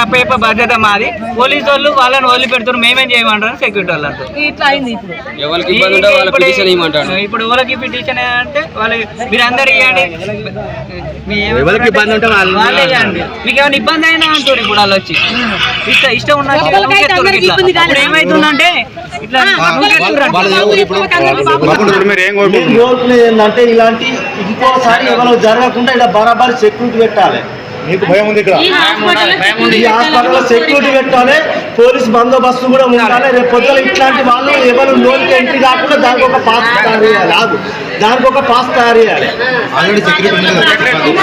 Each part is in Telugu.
అప్పయ్యప్ప బాధ్యత మాది. పోలీసు వాళ్ళు వాళ్ళని వదిలిపెడుతున్నారు మేమేం చేయమంటారు సెక్యూరిటీ వాళ్ళు అంటారు. ఇట్లా అయింది ఇప్పుడు. ఎవరికి ఇబ్బంది ఉంటే వాళ్ళ ఇప్పుడు- పిటిషన్ ఇవ్వమంటాడు ఇప్పుడు ఎవరికి పిటిషన్ అంటే వాళ్ళు మీరు అందరు ఇవ్వండి. మీ ఏమ- ఎవరికి ఇబ్బంది ఉంటే వాళ్ళు వాళ్ళే ఇవ్వండి. మీకు ఏమైనా ఇబ్బంది అయినా అంటారు ఇప్పుడు వాళ్ళు వచ్చి. ఇష్టం ఇష్టం ఉన్నట్టు ఏమైతుందంటే ఇట్లా ఏంటంటే ఇలాంటి ఇంకోసారి ఎవరు జరగకుండా ఇక్కడ బరాబర్ సెక్యూరిటీ పెట్టాలి. మీకు భయం ఉంది ఇక్కడ. ఈ హాస్పిటల్లో సెక్యూరిటీ పెట్టాలి పోలీస్ బందోబస్తు కూడా ఉండాలి. రేపు పొద్దున ఇట్లాంటి వాళ్ళు ఎవరు లోన్కి ఎంట్రీ కాకుండా దానికి ఒక పాస్ తయారు చేయాలి. ఆగు దానికి ఒక పాస్ తయారు చేయాలి. ఆల్రెడీ సెక్యూరిటీ ఉంది కదా.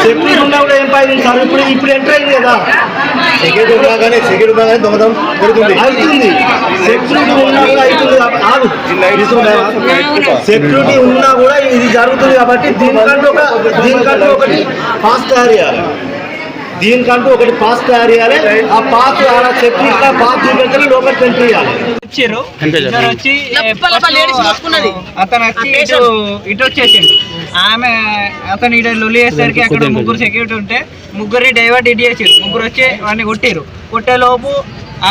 సెక్యూరిటీ ఉన్నా కూడా ఏం పైన సార్. ఇప్పుడు ఇప్పుడు ఎంటర్ అయింది కదా. సెక్యూరిటీ ఉన్నా కానీ సెక్యూరిటీ దొంగతనం జరుగుతుంది. అవుతుంది. సెక్యూరిటీ ఉన్నా కూడా అవుతుంది ఆగు సెక్యూరిటీ ఉన్నా కూడా ఇది జరుగుతుంది కాబట్టి దీనికంటూ ఒక దీనికంటూ ఒకటి పాస్ తయారు చేయాలి. దీనికంటూ ఒకటి పాస్ తయారు చేయాలి. ఆ పాస్ ఆడ సెక్యూరిటీ పాస్ చూపెడితే లోపలికి ఎంట్రీ చేయాలి వచ్చారు ఇద్దరు వచ్చి. అతను వచ్చి ఇటు ఇటు వచ్చేసిండు. ఆమె అతను ఇటు లొల్లి చేసేసరికి అక్కడ ముగ్గురు సెక్యూరిటీ ఉంటే ముగ్గురిని డైవర్ట్ ఇటు చేసారు ముగ్గురు వచ్చి వాడిని కొట్టారు కొట్టే లోపు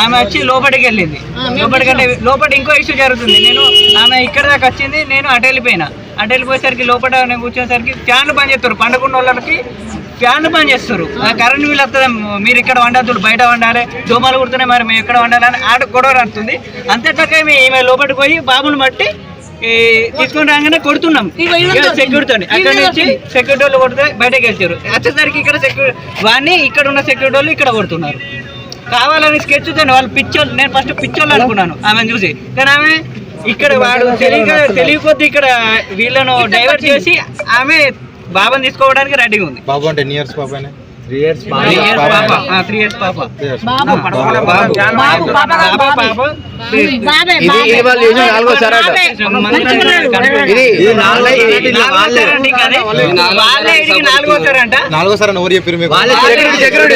ఆమె వచ్చి లోపలికి వెళ్ళింది. లోపలికి వెళ్ళి లోపల ఇంకో ఇష్యూ జరుగుతుంది. నేను ఆమె ఇక్కడ దాకా వచ్చింది నేను అటు వెళ్ళిపోయినా. అటు వెళ్ళిపోయేసరికి లోపల నేను కూర్చునేసరికి ఫ్యాన్లు బంద్ చేస్తారు. పండుకున్న వాళ్ళకి ఫ్యాన్లు బంద్ చేస్తారు ఆ కరెంట్ బిల్ వస్తుంది మీరు ఇక్కడ వండద్దు బయట వండాలి దోమలు కుడుతున్నాయి మరి మేము ఎక్కడ వండాలి అని ఆడ గొడవ నడుతుంది. అంతేకాక ఈమె లోపలికి పోయి బాబుని బట్టి తీసుకొని రాగానే కొడుతున్నాం. సెక్యూరిటీ అక్కడ నుంచి సెక్యూరిటీ వాళ్ళు కొడితే బయటకు వెళ్తారు. వచ్చేసరికి ఇక్కడ సెక్యూరిటీ వాడిని ఇక్కడ ఉన్న సెక్యూరిటీ వాళ్ళు ఇక్కడ కొడుతున్నారు. కావాలని స్కెచ్ తోని వాళ్ళు పిచ్చోళ్ళు నేను ఫస్ట్ పిచ్చోళ్ళు అనుకున్నాను ఆమెను చూసి. కానీ ఆమె ఇక్కడ వాడు తెలియక తెలియకొద్ది ఇక్కడ వీళ్ళను డైవర్ట్ చేసి ఆమె బాబాని తీసుకోవడానికి రెడీగా ఉంది. బాబు అంటే ఎన్ని ఇయర్స్ బాబు. ఆయన త్రీ ఇయర్స్ పాప త్రీ ఇయర్స్ పాప బాబు. బాబు. బాబు, బాబా, బాబా. పాప బాబే. ఇది ఇది వాళ్ళు. చేసిన నాలుగోసారి అట ఇది ఇది నాలుగో ఎవరు చెప్పారు మీకు? సెక్యూరిటీ సెక్యూరిటీ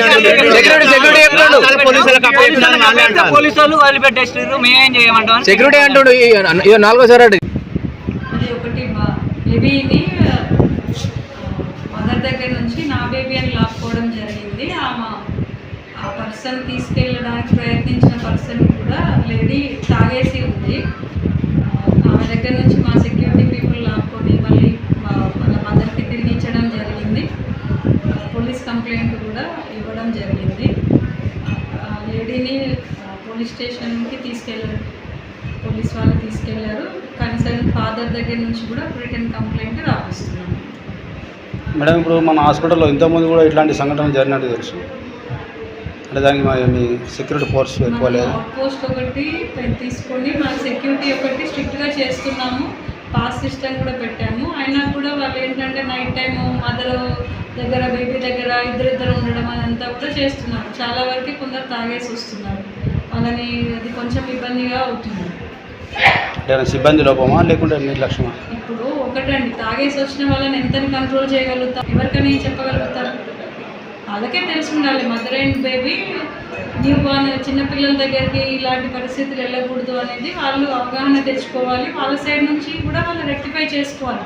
సెక్యూరిటీ సెక్యూరిటీ చెప్తాడు పోలీసులకు అప్పగించాలని వాళ్ళే అంటారు. పోలీసు వాళ్ళు వదిలిపెట్టేస్తారు మేమేం చేయమంటాం అని సెక్యూరిటీ అంటాడు. ఇది నాలుగోసారి అట అది ఒకటి మా బేబీని మదర్ దగ్గర నుంచి నా బేబీ అని లాక్కోవడం జరిగింది. ఆమె ఆ పర్సన్ తీసుకెళ్ళడానికి ప్రయత్నించిన పర్సన్ కూడా లేడీ తాగేసి ఉంది. ఆ, ఆమె దగ్గర నుంచి మా సెక్యూరిటీ పీపుల్ లాక్కొని మళ్ళీ మా- వాళ్ళ మదర్కి తిరిగి ఇచ్చడం జరిగింది పోలీస్ కంప్లైంట్ కూడా ఇవ్వడం జరిగింది. ఆ, లేడీని పోలీస్ స్టేషన్కి తీసుకెళ్ళారు పోలీస్ వాళ్ళు తీసుకెళ్ళారు. కన్సర్న్ ఫాదర్ దగ్గర నుంచి కూడా రిటర్న్ కంప్లైంట్ రాపిస్తున్నాను మేడం ఇప్పుడు మన హాస్పిటల్లో ఇంతకుముందు కూడా ఇట్లాంటి సంఘటనలు జరిగినట్టు తెలుసు. అంటే దానికి మా మీ సెక్యూరిటీ ఫోర్స్ ఎక్కువ లేదు పోస్ట్ ఒకటి తీసుకొని మన సెక్యూరిటీ ఒకటి స్ట్రిక్ట్గా చేస్తున్నాము. పాస్ సిస్టమ్ కూడా పెట్టాము. అయినా కూడా వాళ్ళు ఏంటంటే నైట్ టైం మదర్ దగ్గర బేబీ దగ్గర ఇద్దరిద్దరు ఉండడం అదంతా కూడా చేస్తున్నారు. చాలా వరకు కొందరు తాగేసి వస్తున్నారు. వాళ్ళని అది కొంచెం ఇబ్బందిగా అవుతుంది. అంటే సిబ్బంది లోపమా లేకుంటే నిర్లక్ష్యమా? ఇప్పుడు ఒకటండి తాగేసి వచ్చిన వాళ్ళని ఎంతని కంట్రోల్ చేయగలుగుతాం ఎవరికని చెప్పగలుగుతారు? వాళ్ళకే తెలిసి ఉండాలి mother and baby newborn చిన్నపిల్లల దగ్గరికి ఇలాంటి పరిస్థితులు వెళ్ళకూడదు అనేది వాళ్ళు అవగాహన తెచ్చుకోవాలి. వాళ్ళ సైడ్ నుంచి కూడా వాళ్ళు రెక్టిఫై చేసుకోవాలి.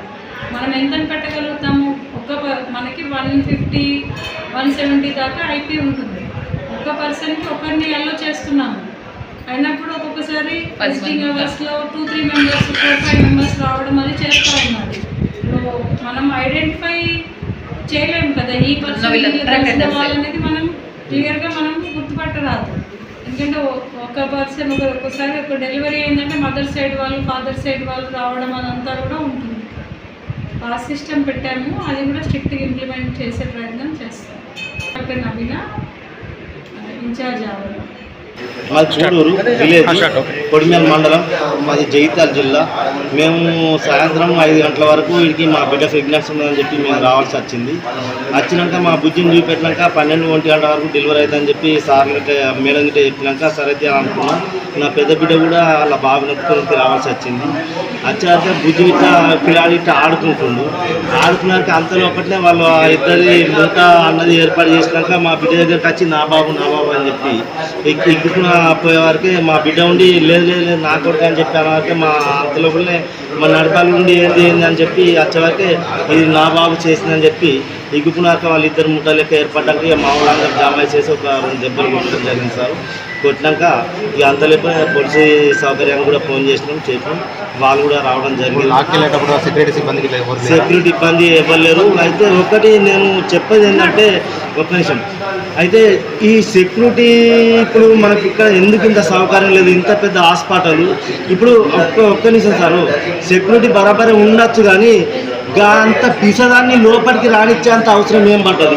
మనం ఎంతని పెట్టగలుగుతాము? ఒక ప- మనకి వన్ ఫిఫ్టీ వన్ సెవెంటీ దాకా ఐపీ ఉంటుంది. ఒక పర్సన్కి ఒకరిని ఎల్లో చేస్తున్నాము. అయినప్పుడు ఒక్కొక్కసారి విజిటింగ్ అవర్స్లో two three members four five members రావడం అది చేస్తూ ఉన్నారు. ఇప్పుడు మనం ఐడెంటిఫై చేయలేము కదా ఈ పర్సన్ వాళ్ళనేది మనం క్లియర్గా మనం గుర్తుపట్టరాదు. ఎందుకంటే ఒక పర్సన్ ఒక ఒకసారి ఒక డెలివరీ అయిందంటే మదర్ సైడ్ వాళ్ళు ఫాదర్ సైడ్ వాళ్ళు రావడం అదంతా కూడా ఉంటుంది. పాస్ సిస్టమ్ పెట్టాము అది కూడా స్ట్రిక్ట్గా ఇంప్లిమెంట్ చేసే ప్రయత్నం చేస్తాం. నవీన ఇన్ఛార్జ్ అవ్వాలి. మాది చూడూరు విలేజ్ కొడిమేల మండలం. మాది జగిత్యాల జిల్లా. మేము సాయంత్రం ఐదు గంటల వరకు వీడికి మా బిడ్డ ప్రెగ్నెన్సీ ఉందని చెప్పి మేము రావాల్సి వచ్చింది. వచ్చినాక మా బుజ్జిని చూపెట్టినాక పన్నెండు ఒంటి గంటల వరకు డెలివరీ అవుతుందని చెప్పి సార్ గిట్ట మేడం గిట్ట చెప్పినాక సరే అని అనుకున్నాం. నా పెద్ద బిడ్డ కూడా వాళ్ళ బాబుని ఎత్తుకొని రావాల్సి వచ్చింది. వచ్చాక బుజ్జి గిట్ట పిల్లాడి గిట్ట ఆడుకుంటుండు. ఆడుకున్నాక అంతలో ఒకటినే వాళ్ళు ఇద్దరి మూట అన్నది ఏర్పాటు చేసినాక మా బిడ్డ దగ్గరికి వచ్చి నా బాబు నా బాబు అని చెప్పి ఎక్కి ఎగ్గుకున్న పోయే వరకే మా బిడ్డ ఉండి లేదు లేదు లేదు నా కొడుకు అని చెప్పి అన్న వరకే మా అంత లోపలనే మా నడపాల నుండి ఏంది ఏంది అని చెప్పి వచ్చే వరకే ఇది నా బాబు చేసిందని చెప్పి ఇగ్గుపునాక వాళ్ళు ఇద్దరు ముఠా లెక్క ఏర్పడ్డాక ఇక మా వాళ్ళందరూ జామా చేసి ఒక రెండు దెబ్బలు కొట్టడం జరిగింది సార్. కొట్టినాక ఇక అంత లేక పోలీసు సౌకర్యాన్ని కూడా ఫోన్ చేసినాం చెప్పాం వాళ్ళు కూడా రావడం జరిగింది. సెక్యూరిటీ లేరా? సెక్యూరిటీ ఇబ్బంది ఇవ్వలేరు అయితే ఒకటి నేను చెప్పేది ఏంటంటే ఒక నిమిషం. అయితే ఈ సెక్యూరిటీ ఇప్పుడు మనకి ఇక్కడ ఎందుకు ఇంత సౌకర్యం లేదు ఇంత పెద్ద హాస్పిటల్? ఇప్పుడు ఒక్క ఒక్క నిమిషం సార్ సెక్యూరిటీ బరాబరే ఉండొచ్చు కానీ అంత పిసదాన్ని లోపలికి రానిచ్చేంత అవసరం ఏం పడ్డది?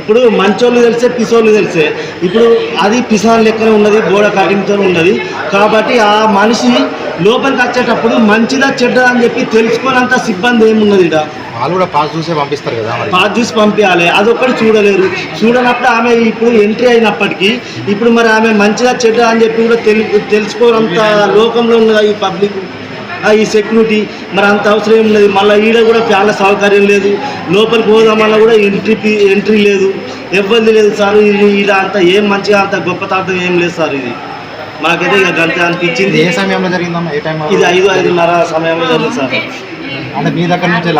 ఇప్పుడు మంచోళ్ళు తెలిసే పిసోళ్ళు తెలిసే. ఇప్పుడు అది పిసాన్ లెక్కనే ఉన్నది గోడ కటింగ్తో ఉన్నది. కాబట్టి ఆ మనిషి లోపలికి వచ్చేటప్పుడు మంచిదా చెడ్డదా అని చెప్పి తెలుసుకోనంత సిబ్బంది ఏమున్నది ఇక్కడ వాళ్ళు కూడా పాస్ చూసే పంపిస్తారు కదా పాస్ చూసి పంపించాలి. అదొక్కటి చూడలేరు. చూడనప్పుడు ఆమె ఇప్పుడు ఎంట్రీ అయినప్పటికీ ఇప్పుడు మరి ఆమె మంచిదా చెడ్డ అని చెప్పి కూడా తెలు తెలుసుకోనంత లోకంలో ఉన్నది ఈ పబ్లిక్ ఈ సెక్యూరిటీ మరి అంత అవసరం ఏం లేదు. మళ్ళీ ఈడ కూడా చాలా సౌకర్యం లేదు. లోపలికి పోదామన్నా కూడా ఎంట్రీ ఎంట్రీ లేదు. ఇబ్బంది లేదు సార్. ఇది ఈడ అంత ఏం మంచిగా అంత గొప్పతార్థం ఏం లేదు సార్ ఇది. మాకైతే ఇక గంట అనిపించింది. ఏ సమయంలో జరిగిందమ్మా? ఏ టైం ఇది ఐదు ఐదున్నర సమయంలో జరిగింది సార్. అంటే మీ దగ్గర నుంచే.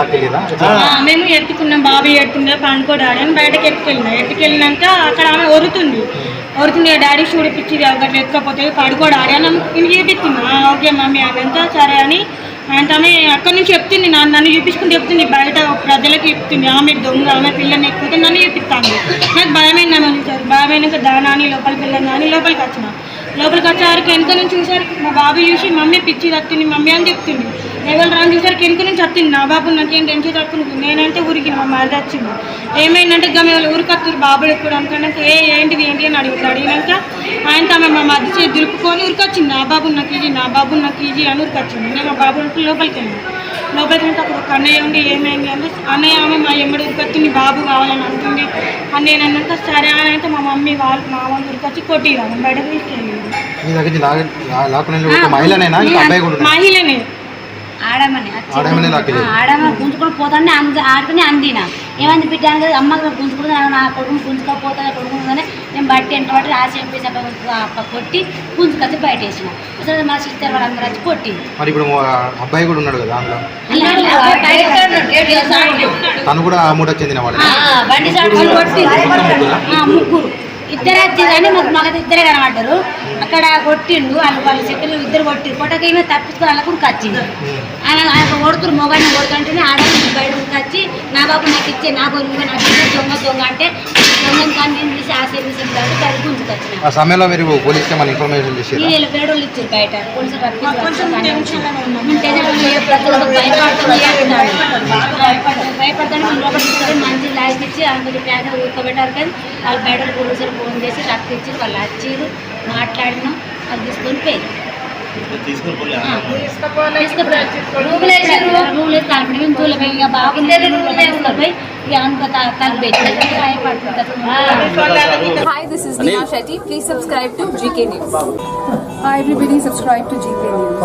ఆ, మేము ఎత్తుకున్నాం బాబు ఎత్తుకున్నా పండుకో డాడీ అని బయటకు ఎత్తుకెళ్ళినా ఎత్తుకెళ్ళినాక అక్కడ ఆమె ఒరుతుంది. ఒరుతుంది డాడీ చూడిపించి అక్కడ ఎత్తుకపోతే పడుకో డాడీ అని నేను చూపిస్తున్నా "ఆ, ఓకే మమ్మీ అదంతా సరే అని. అంటే ఆమె అక్కడి నుంచి చెప్తుంది నన్ను నన్ను చూపించుకుని చెప్తుంది బయట ప్రజలకు చెప్తుంది ఆమె దొంగ ఆమె పిల్లని ఎక్కితే నన్ను చూపిస్తాను నాకు భయమైంది ఆమె చూసారు భయమైనాక దానాని లోపల పిల్లని కానీ లోపలికి వచ్చిన. లోపలికి వచ్చేవారికి వెనుక నుంచి చూసారు? మా బాబు చూసి మమ్మీ పిచ్చి తత్తుంది మమ్మీ అని చెప్తుంది. ఎవరు రాని చూసారు వెనక నుంచి వస్తుంది నా బాబు నాకేం టెన్షన్ తక్కువ నేనంటే ఊరికి మా మాది వచ్చింది. ఏమైందంటే గమ వాళ్ళు ఊరికి వస్తుంది బాబులు ఎప్పుడు అనుకున్నాక ఏ ఏంటిది ఏంటి? అని అడుగుతాడు అడిగినాక ఆయనతో తమ మా మధ్య చేతి దులుపుకొని ఊరికి వచ్చింది నా బాబు నాకు ఈజీ నా బాబు నాకు ఈజీ అని ఊరికి వచ్చింది నేను మా బాబు లోపలికి వెళ్ళాను. లోపలికి వెళ్తే అక్కడ ఒక అన్నయ్య ఉండి ఏమైంది? అంటే అన్నయ్య ఆమె మా ఎమ్మడి ఊరికి వచ్చి నీ బాబు కావాలని అంటుంది. అన్నయ్య అన్నాక సరే అని అయితే మా మమ్మీ వాళ్ళు మా వాళ్ళు ఊరికి వచ్చి కొట్టిరాను బయటకు తీసుకెళ్ళి? మహిళనే. ఆడమని ఆడమని గుంజుకొని పోతానే అంది ఆడుకుని అందిన. ఏమంది బిడ్డాను కదా అమ్మ గుంజుకుని నా కొడుకుని గుంజుకోపోతాను కొడుకుని నేను బట్టి ఎంత బట్టి ఆ చెప్పి చెప్ప కొట్టి గుంజుకొచ్చి బయట వేసిన. అసలు మా సిస్టర్ వాళ్ళందరూ వచ్చి కొట్టింది మరి ఇప్పుడు అబ్బాయి కూడా ఉన్నాడు కదా అందులో? ఆ, తను కూడా ఆ మూటకు చెందిన వాడు. బండి సార్ కొట్టి ముగ్గురు. ఇద్దరే వచ్చిందని మాకు మాకైతే ఇద్దరే కనబడ్డారు. అక్కడ కొట్టిండు వాళ్ళు వాళ్ళ చెక్కలు ఇద్దరు కొట్టి కొట్టకేమో తప్పించుకుని వాళ్ళ కూడా వచ్చింది ఆయన ఆయన కొడుతురు మొగాడిని కొడుతుంటేనే ఆడ బయట వచ్చి నా బాబు నాకు ఇచ్చే నా బాబు నాకు ఇచ్చే దొంగ దొంగ అంటే దొంగని కానీ నేను తీసి ఆ సర్వీస్ కాబట్టి బయట గుంజుకొచ్చిన ఆ సమయంలో మీరు పోలీస్కి ఇన్ఫర్మేషన్ వీళ్ళు పేడోళ్ళు ఇచ్చారు బయట. పోలీసులు భయపడతాను మంచి లైఫ్ ఇచ్చి అందులో ప్యాకెట్ ఊరుకోబెట్టారు కానీ వాళ్ళు బయట పోలీసులు ఫోన్ చేసి రక్త ఇచ్చి వాళ్ళు వచ్చారు మాట్లాడినాం అది తీసుకొని పోయి తీసుకొని పోలే రూములు వేసారు రూములు వేసి కలిపి మేము చూడలేము ఇక బాబు తీసుకుపోయి ఇక అనుకో కలిపి భయపడుతుంది Hi, this is Neha Shetty. Please subscribe to GK News. Hi, everybody, subscribe to GK News.